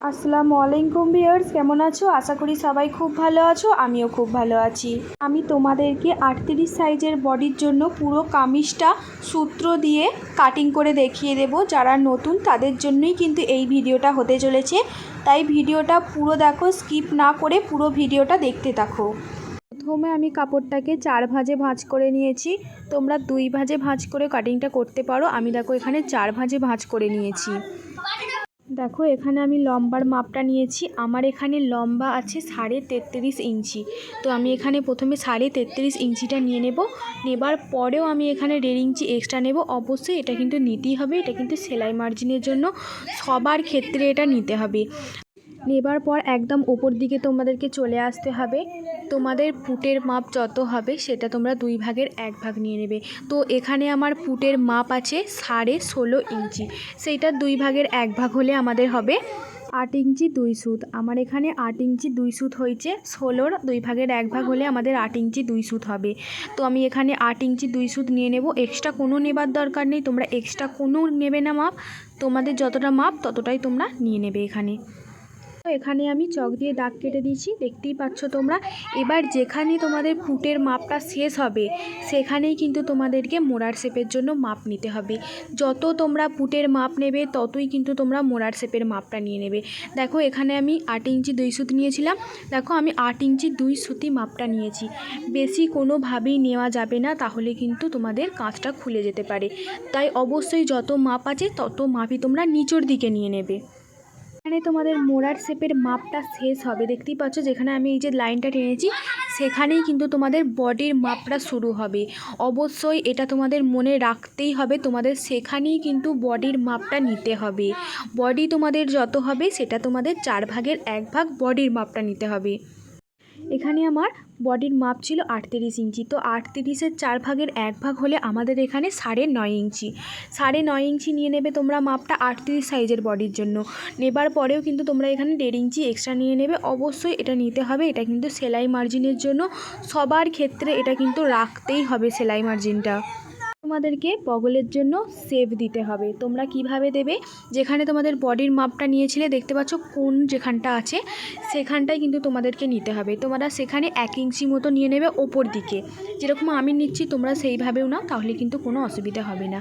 আসসালামু আলাইকুম ভিউয়ার্স, কেমন আছো? আশা করি সবাই খুব ভালো আছো, আমিও খুব ভালো আছি। আমি তোমাদেরকে আটত্রিশ সাইজের বডির জন্য পুরো কামিজটা সূত্র দিয়ে কাটিং করে দেখিয়ে দেব। যারা নতুন, তাদের জন্যই কিন্তু এই ভিডিওটা হতে চলেছে। তাই ভিডিওটা পুরো দেখো স্কিপ না করে পুরো ভিডিওটা দেখতে থাকো। প্রথমে আমি কাপড়টাকে চার ভাঁজে ভাঁজ করে নিয়েছি। তোমরা দুই ভাঁজে ভাঁজ করে কাটিংটা করতে পারো। আমি দেখো এখানে চার ভাঁজে ভাঁজ করে নিয়েছি। দেখো, এখানে আমি লম্বার মাপটা নিয়েছি। আমার এখানে লম্বা আছে সাড়ে তেত্রিশ ইঞ্চি। তো আমি এখানে প্রথমে সাড়ে তেত্রিশ ইঞ্চিটা নিয়ে নেব। নেবার পরেও আমি এখানে দেড় ইঞ্চি এক্সট্রা নেব। অবশ্যই এটা কিন্তু নিতেই হবে। এটা কিন্তু সেলাই মার্জিনের জন্য সবার ক্ষেত্রে এটা নিতে হবে। নেবার পর একদম ওপর দিকে তোমাদেরকে চলে আসতে হবে। তোমাদের পুটের মাপ যত হবে সেটা তোমরা দুই ভাগের এক ভাগ নিয়ে নেবে। তো এখানে আমার পুটের মাপ আছে সাড়ে ষোলো ইঞ্চি। সেইটা দুই ভাগের এক ভাগ হলে আমাদের হবে আট ইঞ্চি দুই সুত। আমার এখানে আট ইঞ্চি দুই সুত হয়েছে। ষোলোর দুই ভাগের এক ভাগ হলে আমাদের আট ইঞ্চি দুই সুত হবে। তো আমি এখানে আট ইঞ্চি দুই সুত নিয়ে নেব। এক্সট্রা কোনো নেবার দরকার নেই। তোমরা এক্সট্রা কোনো নেবে না মাপ। তোমাদের যতটা মাপ ততটাই তোমরা নিয়ে নেবে এখানে। এখানে আমি চক দিয়ে দাগ কেটে দিয়েছি, দেখতেই পাচ্ছ তোমরা। এবার যেখানে তোমাদের পুটের মাপটা শেষ হবে, সেখানেই কিন্তু তোমাদেরকে মোড়ার শেপের জন্য মাপ নিতে হবে। যত তোমরা পুটের মাপ নেবে, ততই কিন্তু তোমরা মোড়ার শেপের মাপটা নিয়ে নেবে। দেখো, এখানে আমি আট ইঞ্চি দুই সুত নিয়েছিলাম। দেখো, আমি আট ইঞ্চি দুই সুতি মাপটা নিয়েছি। বেশি কোনোভাবেই নেওয়া যাবে না, তাহলে কিন্তু তোমাদের কাঁচটা খুলে যেতে পারে। তাই অবশ্যই যত মাপ আছে, তত মাপই তোমরা নিচের দিকে নিয়ে নেবে। এখানে তোমাদের মোড়ার শেপের মাপটা শেষ হবে। দেখতেই পাচ্ছ যেখানে আমি এই যে লাইনটা টেনেছি, সেখানেই কিন্তু তোমাদের বডির মাপটা শুরু হবে। অবশ্যই এটা তোমাদের মনে রাখতেই হবে, তোমাদের সেখানেই কিন্তু বডির মাপটা নিতে হবে। বডি তোমাদের যত হবে, সেটা তোমাদের চার ভাগের এক ভাগ বডির মাপটা নিতে হবে। এখানে আমার বডির মাপ ছিল আটত্রিশ ইঞ্চি। তো আটত্রিশের চার ভাগের এক ভাগ হলে আমাদের এখানে সাড়ে নয় ইঞ্চি। সাড়ে নয় ইঞ্চি নিয়ে নেবে তোমরা মাপটা আটত্রিশ সাইজের বডির জন্য। নেবার পরেও কিন্তু তোমরা এখানে দেড় ইঞ্চি এক্সট্রা নিয়ে নেবে। অবশ্যই এটা নিতে হবে, এটা কিন্তু সেলাই মার্জিনের জন্য। সবার ক্ষেত্রে এটা কিন্তু রাখতেই হবে সেলাই মার্জিনটা তোমাদেরকে বগলের জন্য সেভ দিতে হবে। তোমরা কীভাবে দেবে? যেখানে তোমাদের বডির মাপটা নিয়েছিলে, দেখতে পাচ্ছ কোন যেখানটা আছে, সেখানটাই কিন্তু তোমাদেরকে নিতে হবে। তোমরা সেখানে এক ইঞ্চি মতো নিয়ে নেবে ওপর দিকে। যেরকম আমি নিচ্ছি, তোমরা সেইভাবেও নাও, তাহলে কিন্তু কোনো অসুবিধা হবে না।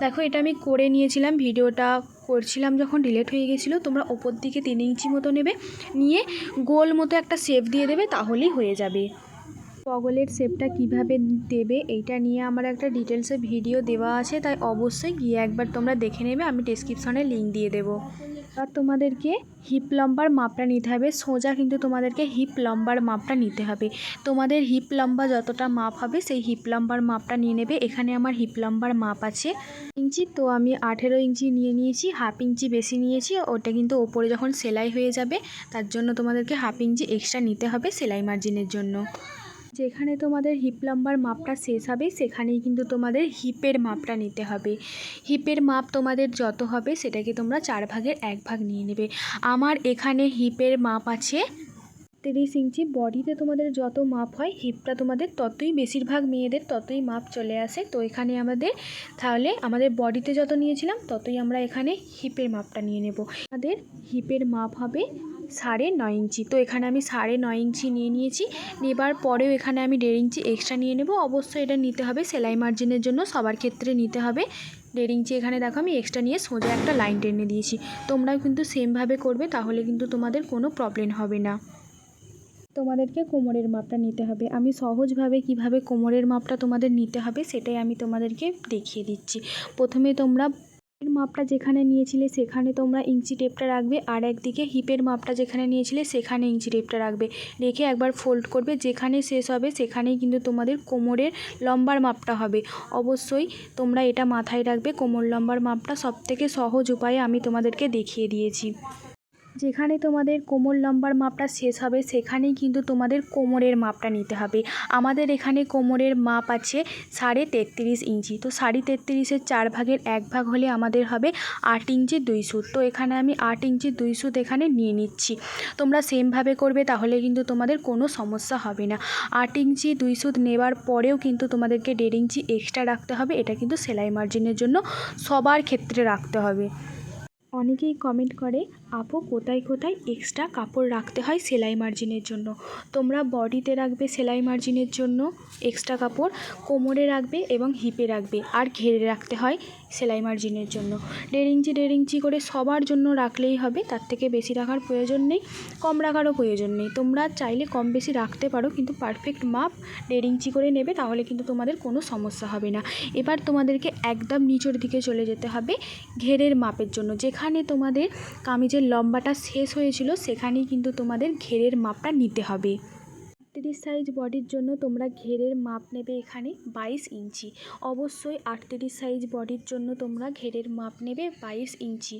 দেখো, এটা আমি করে নিয়েছিলাম, ভিডিওটা করছিলাম যখন ডিলেট হয়ে গেছিল, তোমরা ওপর দিকে তিন ইঞ্চি মতো নেবে, নিয়ে গোল মতো একটা শেপ দিয়ে দেবে, তাহলেই হয়ে যাবে। বগলের শেপটা কীভাবে দেবে, এইটা নিয়ে আমার একটা ডিটেলসে ভিডিও দেওয়া আছে, তাই অবশ্যই গিয়ে একবার তোমরা দেখে নেবে, আমি ডিসক্রিপশনে লিঙ্ক দিয়ে দেবো। আর তোমাদেরকে হিপ লম্বার মাপটা নিতে হবে, সোজা কিন্তু তোমাদেরকে হিপ লম্বার মাপটা নিতে হবে। তোমাদের হিপ লম্বা যতটা মাপ হবে, সেই হিপ লম্বার মাপটা নিয়ে নেবে, এখানে আমার হিপ লম্বার মাপ আছে। ইঞ্চি, তো আমি আঠেরো ইঞ্চি নিয়ে নিয়েছি হাফ ইঞ্চি বেশি নিয়েছি, ওটা কিন্তু ওপরে যখন সেলাই হয়ে যাবে, তার জন্য তোমাদেরকে হাফ ইঞ্চি এক্সট্রা নিতে হবে সেলাই মার্জিনের জন্য। যেখানে তোমাদের হিপ লম্বার মাপটা শেষ হবে, সেখানেই কিন্তু তোমাদের হিপের মাপটা নিতে হবে। হিপের মাপ তোমাদের যত হবে, সেটাকে তোমরা চার ভাগের এক ভাগ নিয়ে নেবে। আমার এখানে হিপের মাপ আছে তিরিশ ইঞ্চি। বডিতে তোমাদের যত মাপ হয় হিপটা তোমাদের ততই বেশিরভাগ মেয়েদের ততই মাপ চলে আসে। তো এখানে আমাদের, তাহলে আমাদের বডিতে যত নিয়েছিলাম, ততই আমরা এখানে হিপের মাপটা নিয়ে নেব। আমাদের হিপের মাপ হবে সাড়ে নয় ইঞ্চি। তো এখানে আমি সাড়ে নয় ইঞ্চি নিয়ে নিয়েছি। নেবার পরেও এখানে আমি দেড় ইঞ্চি এক্সট্রা নিয়ে নেব। অবশ্যই এটা নিতে হবে। সেলাই মার্জিনের জন্য সবার ক্ষেত্রে নিতে হবে। দেড় ইঞ্চি এখানে দেখো আমি এক্সট্রা নিয়ে সোজা একটা লাইন টেনে দিয়েছি। তোমরাও কিন্তু সেমভাবে করবে, তাহলে কিন্তু তোমাদের কোনো প্রবলেম হবে না। তোমাদেরকে কোমরের মাপটা নিতে হবে। আমি সহজভাবে কীভাবে কোমরের মাপটা তোমাদের নিতে হবে, সেটাই আমি তোমাদেরকে দেখিয়ে দিচ্ছি। প্রথমে তোমরা এর মাপটা যেখানে নিয়েছিলে সেখানে তোমরা ইঞ্চি টেপটা রাখবে। আর একদিকে হিপের মাপটা যেখানে নিয়েছিলে সেখানে ইঞ্চি টেপটা রাখবে। রেখে একবার ফোল্ড করবে। যেখানে শেষ হবে সেখানেই কিন্তু তোমাদের কোমরের লম্বার মাপটা হবে। অবশ্যই তোমরা এটা মাথায় রাখবে। কোমর লম্বার মাপটা সবথেকে সহজ উপায়ে আমি তোমাদেরকে দেখিয়ে দিয়েছি। যেখানে তোমাদের কোমর লম্বার মাপটা শেষ হবে, সেখানেই কিন্তু তোমাদের কোমরের মাপটা নিতে হবে। আমাদের এখানে কোমরের মাপ আছে সাড়ে তেত্রিশ ইঞ্চি। তো সাড়ে তেত্রিশের চার ভাগের এক ভাগ হলে আমাদের হবে আট ইঞ্চি দুই সুত। তো এখানে আমি আট ইঞ্চি দুই সুত এখানে নিয়ে নিচ্ছি। তোমরা সেমভাবে করবে, তাহলে কিন্তু তোমাদের কোনো সমস্যা হবে না। আট ইঞ্চি দুই সুত নেবার পরেও কিন্তু তোমাদেরকে দেড় ইঞ্চি এক্সট্রা রাখতে হবে। এটা কিন্তু সেলাই মার্জিনের জন্য সবার ক্ষেত্রে রাখতে হবে। অনেকেই কমেন্ট করে আপু কোথায় কোথায় এক্সট্রা কাপড় রাখতে হয় সেলাই মার্জিনের জন্য? তোমরা বডিতে রাখবে সেলাই মার্জিনের জন্য এক্সট্রা কাপড়, কোমরে রাখবে এবং হিপে রাখবে। আর ঘেরে রাখতে হয় সেলাই মার্জিনের জন্য। দেড় ইঞ্চি করে সবার জন্য রাখলেই হবে, তার থেকে বেশি রাখার প্রয়োজন নেই, কম রাখারও প্রয়োজন নেই। তোমরা চাইলে কম বেশি রাখতে পারো, কিন্তু পারফেক্ট মাপ দেড় ইঞ্চি করে নেবে, তাহলে কিন্তু তোমাদের কোনো সমস্যা হবে না। এবার তোমাদেরকে একদম নিচের দিকে চলে যেতে হবে, ঘেরের মাপের জন্য। যেখানে তোমাদের কামিজের লম্বাটা শেষ হয়েছিল সেখানেই কিন্তু তোমাদের ঘেরের মাপটা নিতে হবে। আটত্রিশ সাইজ বডির জন্য তোমরা ঘেরের মাপ নেবে এখানে বাইশ ইঞ্চি। অবশ্যই আটত্রিশ সাইজ বডির জন্য তোমরা ঘেরের মাপ নেবে বাইশ ইঞ্চি।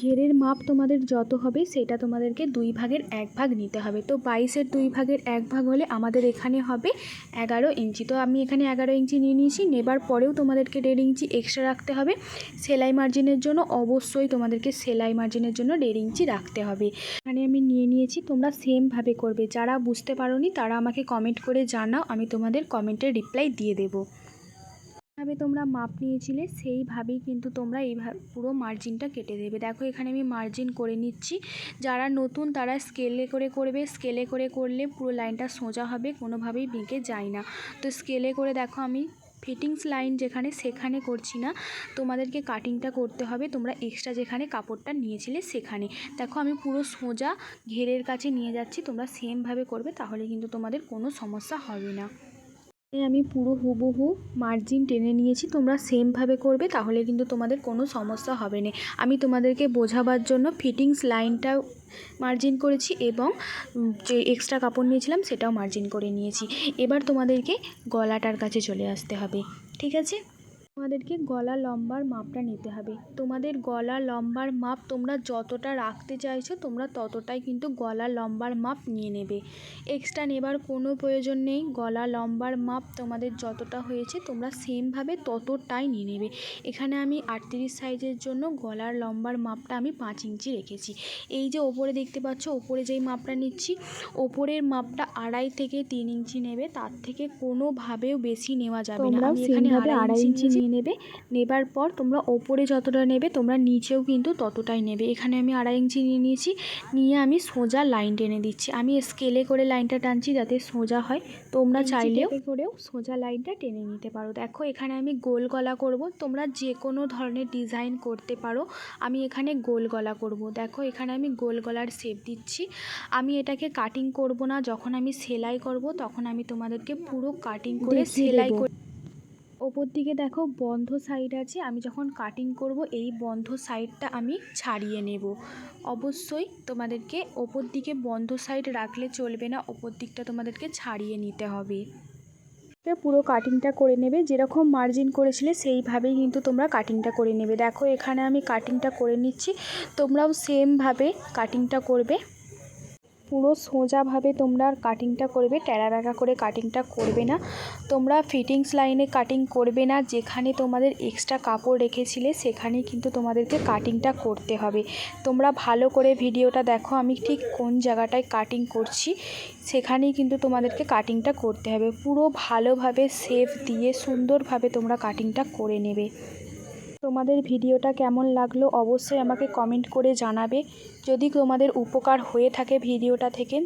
ঘেরের মাপ তোমাদের যত হবে সেটা তোমাদেরকে দুই ভাগের এক ভাগ নিতে হবে। তো বাইশের দুই ভাগের এক ভাগ হলে আমাদের এখানে হবে এগারো ইঞ্চি। তো আমি এখানে এগারো ইঞ্চি নিয়ে নিয়েছি, নেবার পরেও তোমাদেরকে দেড় ইঞ্চি এক্সট্রা রাখতে হবে। সেলাই মার্জিনের জন্য অবশ্যই তোমাদেরকে সেলাই মার্জিনের জন্য দেড় ইঞ্চি রাখতে হবে। এখানে আমি নিয়ে নিয়েছি, তোমরা সেমভাবে করবে। যারা বুঝতে পারোনি তারা আমাকে কমেন্ট করে জানাও, আমি তোমাদের কমেন্টের রিপ্লাই দিয়ে দেবো। যেভাবে তোমরা মাপ নিয়েছিলে, সেইভাবেই কিন্তু তোমরা এইভাবে পুরো মার্জিনটা কেটে দেবে। দেখো, এখানে আমি মার্জিন করে নিচ্ছি। যারা নতুন, তারা স্কেলে করে করবে। স্কেলে করে করলে পুরো লাইনটা সোজা হবে, কোনোভাবেই বেঁকে যায় না। তো স্কেলে করে দেখো, আমি ফিটিংস লাইন যেখানে সেখানে করছি না। তোমাদেরকে কাটিংটা করতে হবে, তোমরা এক্সট্রা যেখানে কাপড়টা নিয়েছিলে সেখানে। দেখো আমি পুরো সোজা ঘেরের কাছে নিয়ে যাচ্ছি, তোমরা সেমভাবে করবে, তাহলে কিন্তু তোমাদের কোনো সমস্যা হবে না। এই আমি পুরো হুবহু মার্জিন টেনে নিয়েছি, তোমরা সেমভাবে করবে, তাহলে কিন্তু তোমাদের কোনো সমস্যা হবে না। আমি তোমাদেরকে বোঝাবার জন্য ফিটিংস লাইনটা মার্জিন করেছি এবং যে এক্সট্রা কাপড় নিয়েছিলাম সেটাও মার্জিন করে নিয়েছি। এবার তোমাদেরকে গলাটার কাছে চলে আসতে হবে, ঠিক আছে? তোমাদেরকে গলা লম্বার মাপটা নিতে হবে। তোমাদের গলা লম্বার মাপ তোমরা যতটা রাখতে চাইছো তোমরা ততটাই কিন্তু গলা লম্বার মাপ নিয়ে নেবে। এক্সট্রা নেবার কোনো প্রয়োজন নেই। গলা লম্বার মাপ তোমাদের যতটা হয়েছে তোমরা সেমভাবে ততটাই নিয়ে নেবে। এখানে আমি আটত্রিশ সাইজের জন্য গলার লম্বার মাপটা আমি পাঁচ ইঞ্চি রেখেছি। এই যে ওপরে দেখতে পাচ্ছ ওপরে যেই মাপটা নিচ্ছি ওপরের মাপটা আড়াই থেকে তিন ইঞ্চি নেবে। তার থেকে কোনোভাবেও বেশি নেওয়া যাবে না। আমি এখানে আড়াই ইঞ্চি নিয়ে নেবে। নেবার পর তোমরা ওপরে যতটা নেবে তোমরা নিচেও কিন্তু ততটাই নেবে। এখানে আমি আড়াই ইঞ্চি নিয়ে নিয়েছি। নিয়ে আমি সোজা লাইন টেনে দিচ্ছি। আমি স্কেলে করে লাইনটা টানছি যাতে সোজা হয়। তোমরা চাইলেও করেও সোজা লাইনটা টেনে নিতে পারো। দেখো এখানে আমি গোল গলা করব। তোমরা যে কোনো ধরনের ডিজাইন করতে পারো। আমি এখানে গোল গলা করব। দেখো এখানে আমি গোল গলার শেপ দিচ্ছি। আমি এটাকে কাটিং করব না। যখন আমি সেলাই করব তখন আমি তোমাদেরকে পুরো কাটিং করে সেলাই। করে ওপর দিকে দেখো বন্ধ সাইড আছে, আমি যখন কাটিং করব এই বন্ধ সাইডটা আমি ছাড়িয়ে নেব। অবশ্যই তোমাদেরকে ওপর দিকে বন্ধ সাইড রাখলে চলবে না, ওপর দিকটা তোমাদেরকে ছাড়িয়ে নিতে হবে। পুরো কাটিংটা করে নেবে, যেরকম মার্জিন করেছিলে সেইভাবেই কিন্তু তোমরা কাটিংটা করে নেবে। দেখো এখানে আমি কাটিংটা করে নিচ্ছি, তোমরাও সেমভাবে কাটিংটা করবে। পুরো সোজাভাবে তোমরা কাটিংটা করবে টেরা বেঁকা করে কাটিংটা করবে না। তোমরা ফিটিংস লাইনে কাটিং করবে না, যেখানে তোমাদের এক্সট্রা কাপড় রেখেছিলে সেখানে কিন্তু তোমাদেরকে কাটিংটা করতে হবে। তোমরা ভালো করে ভিডিওটা দেখো, আমি ঠিক কোন জায়গাটায় কাটিং করছি, সেখানেই কিন্তু তোমাদেরকে কাটিংটা করতে হবে। পুরো ভালোভাবে শেপ দিয়ে সুন্দরভাবে তোমরা কাটিংটা করে নেবে। তোমাদের ভিডিওটা কেমন লাগল অবশ্যই আমাকে কমেন্ট করে জানাবে। যদি তোমাদের উপকার হয়ে থাকে ভিডিওটা থেকে,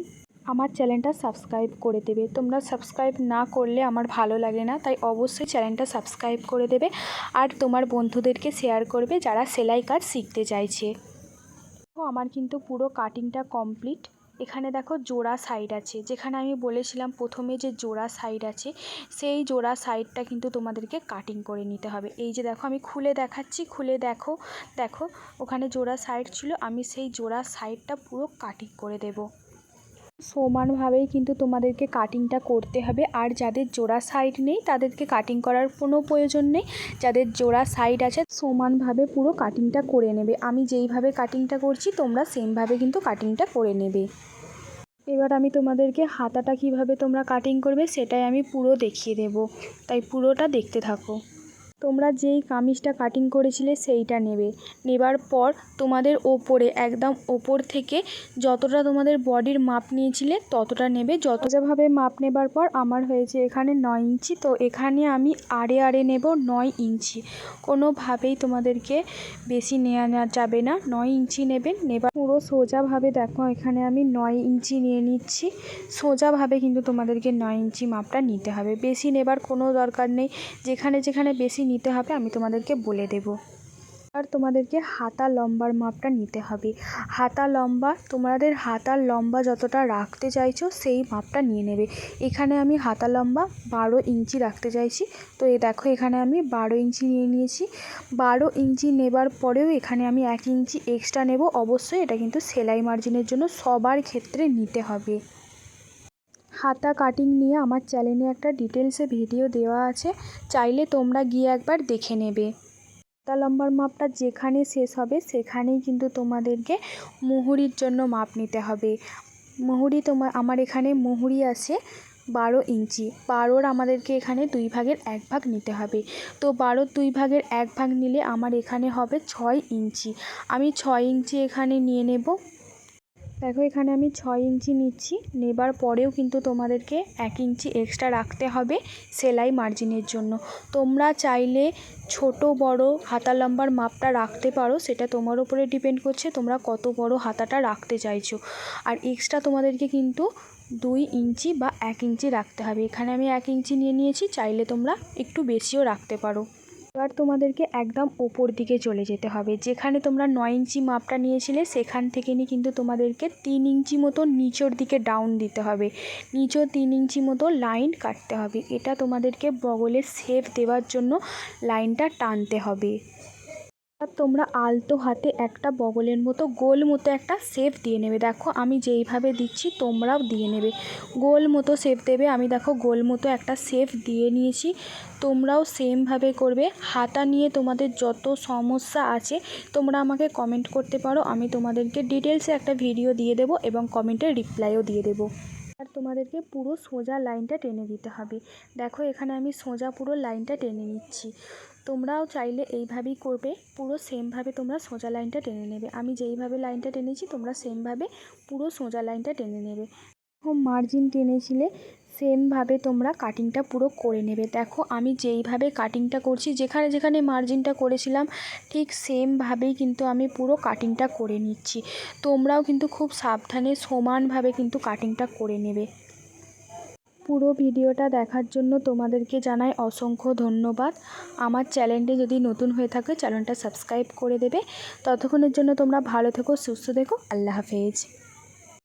আমার চ্যানেলটা সাবস্ক্রাইব করে দেবে। তোমরা সাবস্ক্রাইব না করলে আমার ভালো লাগে না, তাই অবশ্যই চ্যানেলটা সাবস্ক্রাইব করে দেবে। আর তোমার বন্ধুদেরকে শেয়ার করবে যারা সেলাই কাজ শিখতে চাইছে। আমার কিন্তু পুরো কাটিংটা কমপ্লিট এখানে দেখো জোড়া সাইড আছে। যেখানে আমি বলেছিলাম প্রথমে যে জোড়া সাইড আছে, সেই জোড়া সাইডটা কিন্তু তোমাদেরকে কাটিং করে নিতে হবে। এই যে দেখো, আমি খুলে দেখাচ্ছি, খুলে দেখো দেখো, ওখানে জোড়া সাইড ছিল, আমি সেই জোড়া সাইডটা পুরো কাটিং করে দেব। সমানভাবেই কিন্তু তোমাদেরকে কাটিংটা করতে হবে। আর যাদের জোড়া সাইড নেই, তাদেরকে কাটিং করার কোনো প্রয়োজন নেই। যাদের জোড়া সাইড আছে, সমানভাবে পুরো কাটিংটা করে নেবে। আমি যেইভাবে কাটিংটা করছি, তোমরা সেমভাবে কিন্তু কাটিংটা করে নেবে। এবার আমি তোমাদেরকে হাতাটা কীভাবে তোমরা কাটিং করবে, সেটাই আমি পুরো দেখিয়ে দেব। তাই পুরোটা দেখতে থাকো। তোমরা যেই কামিজটা কাটিং করেছিলে সেইটা নেবে। নেবার পর তোমাদের ওপরে, একদম ওপর থেকে যতটা তোমাদের বডির মাপ নিয়েছিলে ততটা নেবে। যতটাভাবে মাপ নেবার পর আমার হয়েছে এখানে নয় ইঞ্চি, তো এখানে আমি আড়ে আড়ে নেব নয় ইঞ্চি। কোনোভাবেই তোমাদেরকে বেশি নেওয়া যাবে না। নয় ইঞ্চি নেবেন নেবার পুরো সোজাভাবে দেখো, এখানে আমি নয় ইঞ্চি নিয়ে নিচ্ছি। সোজাভাবে কিন্তু তোমাদেরকে নয় ইঞ্চি মাপটা নিতে হবে। বেশি নেবার কোনো দরকার নেই। যেখানে যেখানে বেশি নিতে হবে, আমি তোমাদেরকে বলে দেবো। আর তোমাদেরকে হাতা লম্বার মাপটা নিতে হবে। হাতা লম্বা, তোমাদের হাতার লম্বা যতটা রাখতে চাইছো, সেই মাপটা নিয়ে নেবে। এখানে আমি হাতা লম্বা বারো ইঞ্চি রাখতে চাইছি। তো এই দেখো, এখানে আমি বারো ইঞ্চি নিয়ে নিয়েছি। বারো ইঞ্চি নেবার পরেও এখানে আমি এক ইঞ্চি এক্সট্রা নেব। অবশ্যই এটা কিন্তু সেলাই মার্জিনের জন্য সবার ক্ষেত্রে নিতে হবে। হাতা কাটিং নিয়ে আমার চ্যানেলে একটা ডিটেলসে ভিডিও দেওয়া আছে। চাইলে তোমরা গিয়ে একবার দেখে নেবে। হাতা লম্বার মাপটা যেখানে শেষ হবে, সেখানেই কিন্তু তোমাদেরকে মুহুরির জন্য মাপ নিতে হবে। মুহুরি তোমার, আমার এখানে মুহুরি আছে বারো ইঞ্চি। বারোর আমাদেরকে এখানে দুই ভাগের এক ভাগ নিতে হবে। তো বারোর দুই ভাগের এক ভাগ নিলে আমার এখানে হবে ছয় ইঞ্চি। আমি ছয় ইঞ্চি এখানে নিয়ে নেব। দেখো, এখানে আমি ছয় ইঞ্চি নিচ্ছি। নেবার পরেও কিন্তু তোমাদেরকে এক ইঞ্চি এক্সট্রা রাখতে হবে সেলাই মার্জিনের জন্য। তোমরা চাইলে ছোট, বড় হাতা লম্বার মাপটা রাখতে পারো, সেটা তোমার উপরে ডিপেন্ড করছে তোমরা কত বড় হাতাটা রাখতে চাইছো। আর এক্সট্রা তোমাদেরকে কিন্তু দুই ইঞ্চি বা এক ইঞ্চি রাখতে হবে। এখানে আমি এক ইঞ্চি নিয়ে নিয়েছি, চাইলে তোমরা একটু বেশিও রাখতে পারো। এবার তোমাদেরকে একদম ওপর দিকে চলে যেতে হবে। যেখানে তোমরা নয় ইঞ্চি মাপটা নিয়েছিলে, সেখান থেকে নিয়ে কিন্তু তোমাদেরকে তিন ইঞ্চি মতো নিচের দিকে ডাউন দিতে হবে। নিচেও তিন ইঞ্চি মতো লাইন কাটতে হবে। এটা তোমাদেরকে বগলের শেপ দেওয়ার জন্য লাইনটা টানতে হবে। আর তোমরা আলতো হাতে একটা বগলের মতো গোল মতো একটা শেপ দিয়ে নেবে। দেখো, আমি যেইভাবে দিচ্ছি, তোমরাও দিয়ে নেবে। গোল মতো শেপ দেবে, আমি দেখো গোল মতো একটা শেপ দিয়ে নিয়েছি। তোমরাও সেমভাবে করবে। হাতা নিয়ে তোমাদের যত সমস্যা আছে, তোমরা আমাকে কমেন্ট করতে পারো। আমি তোমাদেরকে ডিটেলসে একটা ভিডিও দিয়ে দেবো এবং কমেন্টের রিপ্লাইও দিয়ে দেবো। আর তোমাদেরকে পুরো সোজা লাইনটা টেনে দিতে হবে। দেখো, এখানে আমি সোজা পুরো লাইনটা টেনে নিচ্ছি। তোমরাও চাইলে এইভাবেই করবে, পুরো সেমভাবে তোমরা সোজা লাইনটা টেনে নেবে। আমি যেইভাবে লাইনটা টেনেছি, তোমরা সেমভাবে পুরো সোজা লাইনটা টেনে নেবে। মার্জিন টেনেছিলে সেমভাবে তোমরা কাটিংটা পুরো করে নেবে। দেখো, আমি যেইভাবে কাটিংটা করছি, যেখানে যেখানে মার্জিনটা করেছিলাম, ঠিক সেমভাবেই কিন্তু আমি পুরো কাটিংটা করে নিচ্ছি। তোমরাও কিন্তু খুব সাবধানে সমানভাবে কিন্তু কাটিংটা করে নেবে। পুরো ভিডিওটা দেখার জন্য তোমাদেরকে জানাই অসংখ্য ধন্যবাদ। আমার চ্যানেলটি যদি নতুন হয়ে থাকে, চ্যানেলটা সাবস্ক্রাইব করে দেবে। ততক্ষণের জন্য তোমরা ভালো থেকো, সুস্থ থেকো। আল্লাহ হাফেজ।